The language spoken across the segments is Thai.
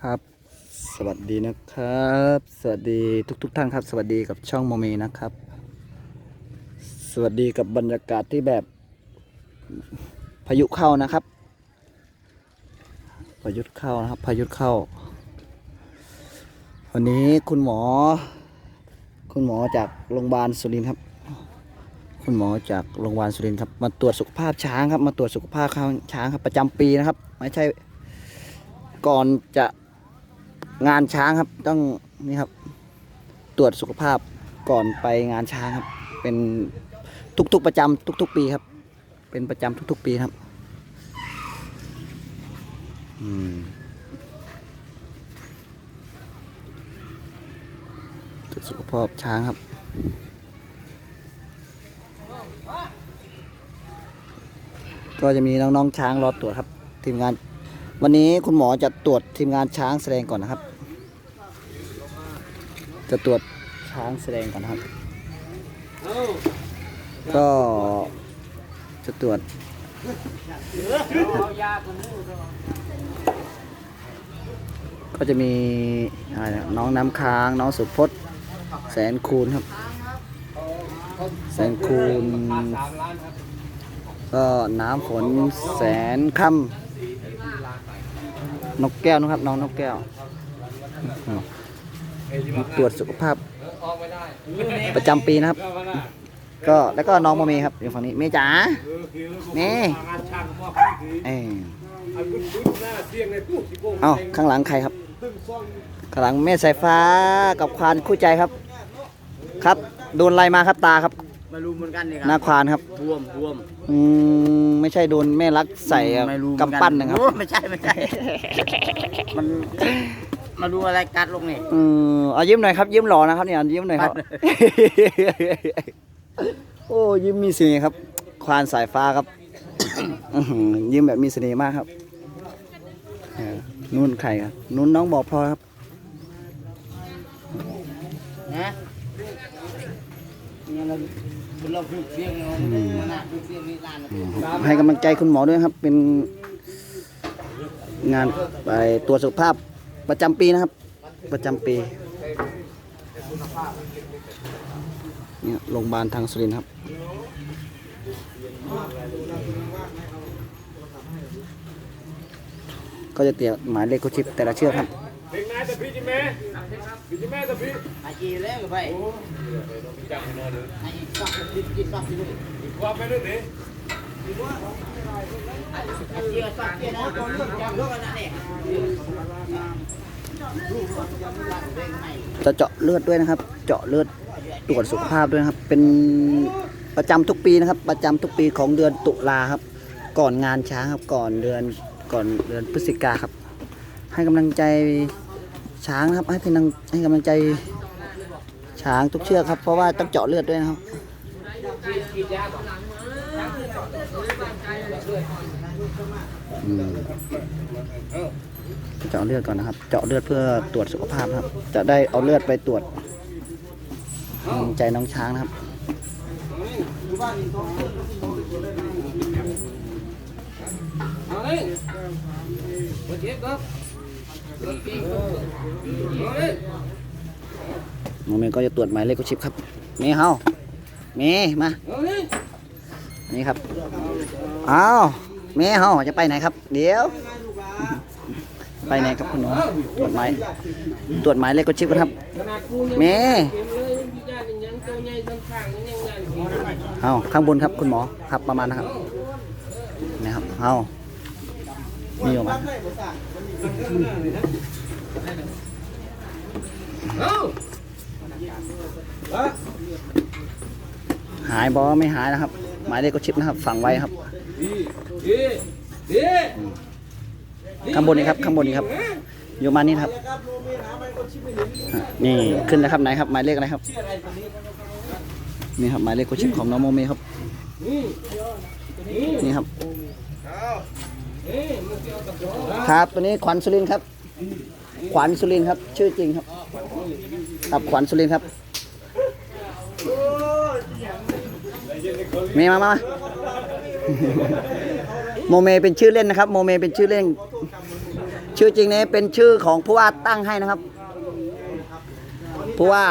ครับ สวัสดีนะครับ สวัสดีทุกทท่านครับ สวัสดีกับช่องโมเมนะครับ สวัสดีกับบรรยากาศที่แบบพายุเข้านะครับพายุเข้านะครับพายุเข้า วันนี้คุณหมอ คุณหมอจากโรงพยาบาลสุรินทร์ครับ คุณหมอจากโรงพยาบาลสุรินทร์ครับมาตรวจสุขภาพช้างครับ มาตรวจสุขภาพช้างครับประจำปีนะครับ ไม่ใช่ ก่อนจะงานช้างครับ ต้องนี่ครับ ตรวจสุขภาพก่อนไปงานช้างครับ เป็นทุกๆประจำทุก ๆ ปีครับ เป็นประจำทุก ๆ ปีครับอืมตรวจสุขภาพช้างครับก็จะมีน้อง ๆ ช้างรอตรวจครับ ทีมงาน วันนี้คุณหมอจะตรวจทีมงานช้างแสดงก่อนนะครับ จะตรวจช้างแสดงก่อนนะครับ ก็จะตรวจก็จะมีอะไรน้องน้ำค้าง น้องสุพจน์แสนคูณครับ แสนคูณก็น้ำฝนแสนคำ นกแก้วนะครับ น้องนกแก้ว ตรวจสุขภาพ ประจำปีนะครับ ก็แล้วก็น้องโมเมครับอยู่ฝั่งนี้เมจ๋าเมเอ้ยเอาข้างหลังใครครับ ข้างหลังแม่สายฟ้ากับควานคู่ใจครับ ครับโดนอะไรมาครับตาครับ ไม่รู้เหมือนกันนี่คหน้ารับควานครับ บวมบวมอืมไม่ใช่โดนแม่รักใส่ไม่รู้กำปั้นนะครับ โอ้ไม่ใช่ไม่ใช่ มันมาดูอะไรกัดลงนี่เออเอายิ้มหน่อยครับ ยิ้มหล่อนะครับเนี่ยยิ้มหน่อยครับ โอ้ยิ้มมีเสน่ห์ครับ ควานสายฟ้าครับ อื้อหือยิ้มแบบมีเสน่ห์มากครับเออนุ่นใครครับ นุ่นน้องบอกพลอยครับ นะเนี่ยเรา เราฝึกเสียงเรามันน่ะฝึกเสียงนี่ลานให้กำลังใจคุณหมอด้วยครับ เป็นงานไปตรวจสุขภาพประจำปีนะครับ ประจำปีเนี่ยโรงพยาบาลทางสุรินทร์ครับก็จะเตียหมายเลขโคชิปแต่ละเชือกครับ แต่พี่จิแม่พี่จิแม่แต่พี่ไอ้จีแล้วก็ไปไอ้ซักกินกินซักกินเลยความไปเรื่องนี้ไอ้จีซักกินนะคนเลือกจำเลือกอันนั้นเองจะเจาะเลือดด้วยนะครับ เจาะเลือดตรวจสุขภาพด้วยครับ เป็นประจำทุกปีนะครับ ประจำทุกปีของเดือนตุลาครับ ก่อนงานช้างครับ ก่อนเดือนก่อนเดือนพฤศจิกาครับ ให้กำลังใจ ช้างนะครับให้กำลังให้กำลังใจช้างทุกเชือกครับ เพราะว่าต้องเจาะเลือดด้วยนะครับอืมเจาะเลือดก่อนนะครับ เจาะเลือดเพื่อตรวจสุขภาพครับ จะได้เอาเลือดไปตรวจใจน้องช้างนะครับเอาเลยมาเจ็บครับ เอาเลยโมเมนต์ก็จะตรวจหมายเลขกุชิปครับ เมย์เฮาเมย์มาอาเลยนี่ครับ อ้าวเมย์เฮาจะไปไหนครับ เดี๋ยว ไปไหนครับคุณหนูตรวจหมายตรวจหมายเลขกุชิปกันครับ เมย์เก็บเลยพี่ญาอ้างยังยังงานเอาข้างบนครับคุณหมอครับประมาณนะครับ นะครับเอา นี่ออกมาเอาหายบอไม่หายนะครับ หมายเลขกุชิปนะครับ ฝังไว้ครับดีดีดีข้างบนนี้ครับข้างบนนี้ครับอยู่มานี่นะครับอะนี่ขึ้นนะครับไหนครับ หมายเลขอะไรครับ นี่ครับหมายเลขโคชิปของน้องโมเมครับ นี่ครับ ครับตัวนี้ขวัญสุรินครับ ขวัญสุรินครับ ชื่อจริงครับครับขวัญสุรินครับเมย์มามามาโมเมเป็นชื่อเล่นนะครับ โมเมเป็นชื่อเล่น ชื่อจริงนี้เป็นชื่อของผู้ว่าตั้งให้นะครับผู้ว่า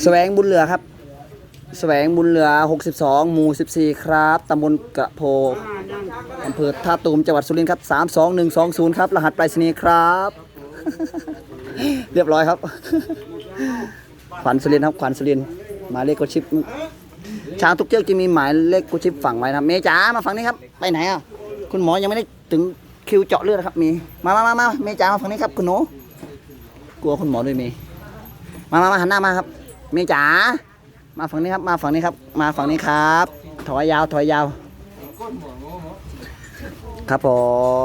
แสวงบุญเหลือครับ แสวงบุญเหลือ 62 หมู่ 14 ครับตำบลกระโพอำเภอท่าตูมจังหวัดสุรินทร์ครับ 32120 ครับ รหัสไปรษณีย์ครับ เรียบร้อยครับ ขวัญสุรินทร์ครับ ขวัญสุรินทร์หมายเลขกดชิป ช้างทุกเชือกจะมีหมายเลขกดชิปฝังไว้นะครับ เมจ๋ามาฝั่งนี้ครับ ไปไหนอะ คุณหมอยังไม่ได้ถึงคิวเจาะเลือดนะครับ มี มามามามาเมจ๋ามาฝั่งนี้ครับ คุณหนูกลัวคุณหมอด้วยเมมามามาหันหน้ามาครับ เมจ๋า มาฝั่งนี้ครับ มาฝั่งนี้ครับ มาฝั่งนี้ครับ ถอยยาว ถอยยาว ครับผ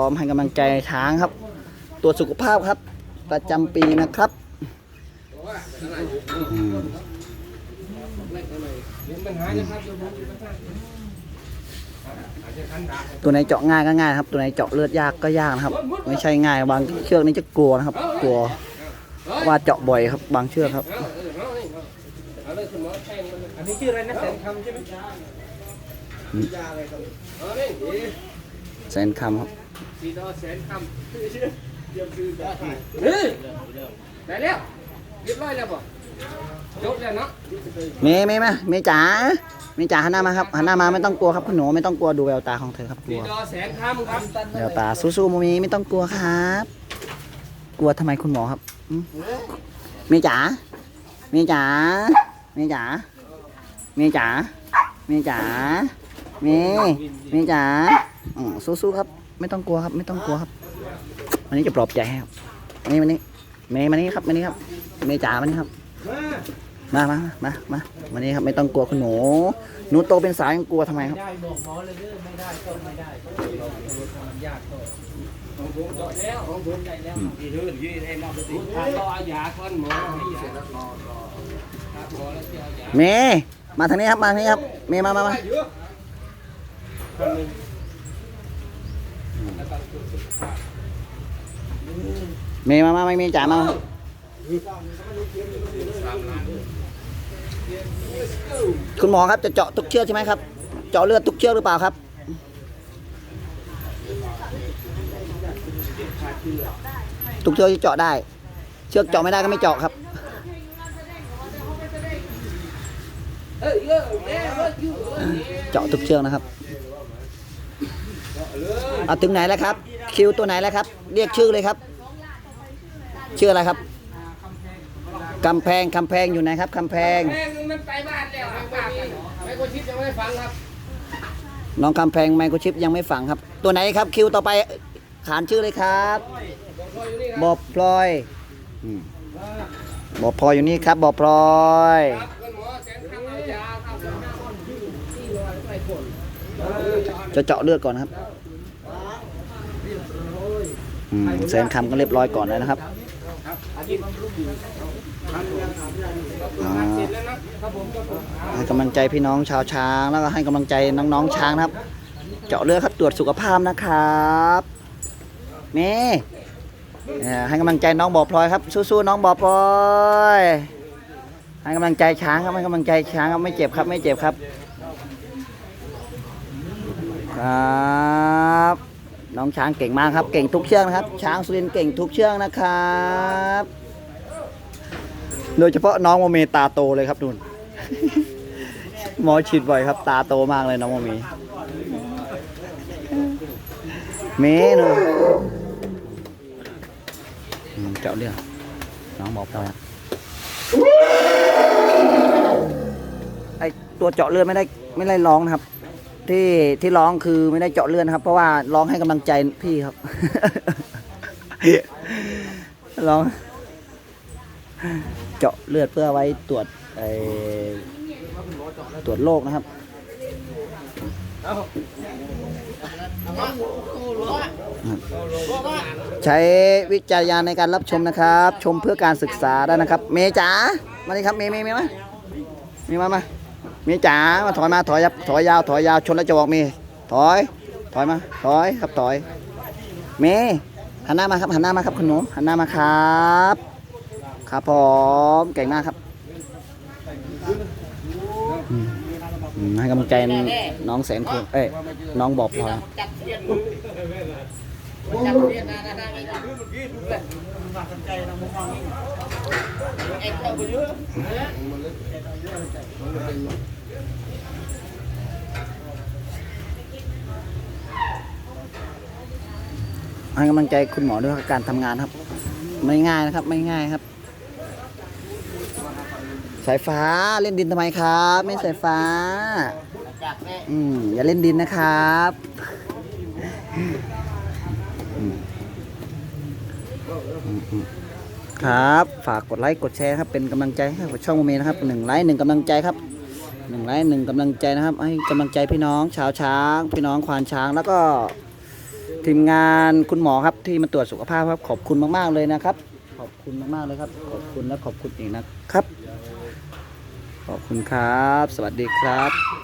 มให้กำลังใจช้างครับตรวสุขภาพครับ ประจำปีนะครับตัวไหนเจาะง่ายก็ง่ายครับ ตัวไหนเจาะเลือดยากก็ยากนะครับ ไม่ใช่ง่ายบางเชือกนี่จะกลัวนะครับ กลัวว่าเจาะบ่อยครับ บางเชือกครับ อาเลยคุณหมอแทงมันเลยอันนี้ชื่ออะไรนะแสนคำใช่ไหมเอาเลยดีแสนคำครับสีดอแสนคำชื่อชื่อเดี๋ยวชื่อได้เฮ้ยได้แล้วเรียบร้อยแล้วป่ะจบแล้วเนาะเมย์เมย์มาเมย์จ๋าเมย์จ๋าหันหน้ามาครับหันหน้ามาไม่ต้องกลัวครับคุณหนูไม่ต้องกลัวดูแววตาของเธอครับกสีลัวดอแสนคำครับแววตาสู้ๆโมมีไม่ต้องกลัวครับ กลัวทำไมคุณหมอครับอืมเมย์จ๋าเมย์จ๋า เมย์จ๋าเมย์จ๋าเมย์จ๋าเมย์เมย์จ๋าอืมสู้ๆครับ ไม่ต้องกลัวครับ ไม่ต้องกลัวครับวันนี้จะปลอบใจให้ครับวันนี้วันนี้เมย์มานี่ครับมานี่ครับ เมย์จ๋ามานี่ครับ มามามามามานี่ครับ ไม่ต้องกลัวคุณหนูหนูโตเป็นสาวยังกลัวทำไมครับได้บอกหมอเลยเด้อไม่ได้ก็ไม่ได้ก็เราทำยากก็ของผมจบแล้วของผมได้แล้วดีเด้อยืนให้มาปฏิบัติรอยาคนหมอให้เสร็จแล้วรอรอ เมย์มาทางนี้ครับ มาทางนี้ครับ เมย์มามามาเยอะคนหนึ่งแล้วก็สุขภามย์มามาเมย์จ๋ามาคุณหมอครับจะเจาะทุกเชือกใช่ไหมครับ เจาะเลือดทุกเชือกหรือเปล่าครับทุกเชือกที่เจาะได้ เชือกเจาะไม่ได้ก็ไม่เจาะครับ เอ้ยเยอะแย่เยอะอยู่เอ้ยเจาะทุกเชือกนะครับเอาถึงไหนแล้วครับ คิวตัวไหนแล้วครับ เรียกชื่อเลยครับ ชื่ออะไรครับกำแพงกำแพงอยู่ไหนครับกำแพงแม่งมันไปบ้านแล้วครับป้ากันไม่คนชิดยังไม่ฟังครับ น้องกำแพงไมโครชิปยังไม่ฝังครับ ตัวไหนครับคิวต่อไปขานชื่อเลยครับบอบพลอยอืมบอบพลอยอยู่นี่ครับบอบพลอย ครับคุณหมอแสนคำเอายาครับห้าคนที่รอยไปผล จะเจาะเลือดก่อนครับอืมแสนคำก็เรียบร้อยก่อนแล้วนะครับอาทิตย์อ่าเสร็จแล้วนะครับให้กำลังใจพี่น้องชาวช้างแล้วก็ให้กำลังใจน้องๆช้างนะครับ เจาะเลือดครับตรวจสุขภาพนะครับเม่ให้กำลังใจน้องบอพลอยครับสู้ๆน้องบอพลอยให้กำลังใจช้างครับให้กำลังใจช้างครับไม่เจ็บครับไม่เจ็บครับ ครับ น้องช้างเก่งมากครับ เก่งทุกเชือกนะครับ ช้างสุรินเก่งทุกเชือกนะครับ โดยเฉพาะน้องโมเมตาโตเลยครับนุ่นหมอฉีดบ่อยครับ ตาโตมากเลยน้องโมเมเมนูอืมเจาะเลือดน้องบอกเราครับไอตัวเจาะเลือดไม่ได้ไม่ได้ร้องนะครับ ที่ที่ร้องคือไม่ได้เจาะเลือดนะครับ เพราะว่าร้องให้กำลังใจพี่ครับ ร้อง เจาะเลือดเพื่อไว้ตรวจไอตรวจโรคนะครับใช้วิจารณญาณในการรับชมนะครับ ชมเพื่อการศึกษาได้นะครับ เมจ๋ามาดิครับ เมเมเมมาเมมามา มย์จ๋ามาถอยมาถอยยับถอยยาวถอยยาวชนแล้วจะบอกมย์ถอย ถอยมาถอยครับถอยเมย์หันหน้ามาครับหันหน้ามาครับคุณหนูหันหน้ามาครับ ครับผมเก่งมากครับให้กำลังใจน้องแสนคนเอ้ยน้องบอกพอ ยจับเทียนมือจับเทียนนะนะนะไอ้เมื่อกี้ดูเลยมาสนใจนะมึงมองนี่เอ็กซ์เข้าไปเยอะให้กำลังใจคุณหมอด้วยกับการทำงานครับ ไม่ง่ายนะครับ ไม่ง่ายครับ สายฟ้าเล่นดินทำไมครับ ไม่สายฟ้าจับแม่อืมอย่าเล่นดินนะครับอืมอืมอืม ครับ ฝากกดไลค์กดแชร์ครับเป็นกำลังใจให้กับช่องโมเมนะครับหนึ่งไลค์หนึ่งกำลังใจครับหนึ่งไลค์หนึ่งกำลังใจนะครับ ให้กำลังใจพี่น้องชาวช้าง พี่น้องควานช้างแล้วก็ทีมงานคุณหมอครับที่มาตรวจสุขภาพครับขอบคุณมาก ๆ เลยนะครับ ขอบคุณมาก ๆ เลยครับ ขอบคุณและขอบคุณอีกนะครับ ขอบคุณครับ สวัสดีครับ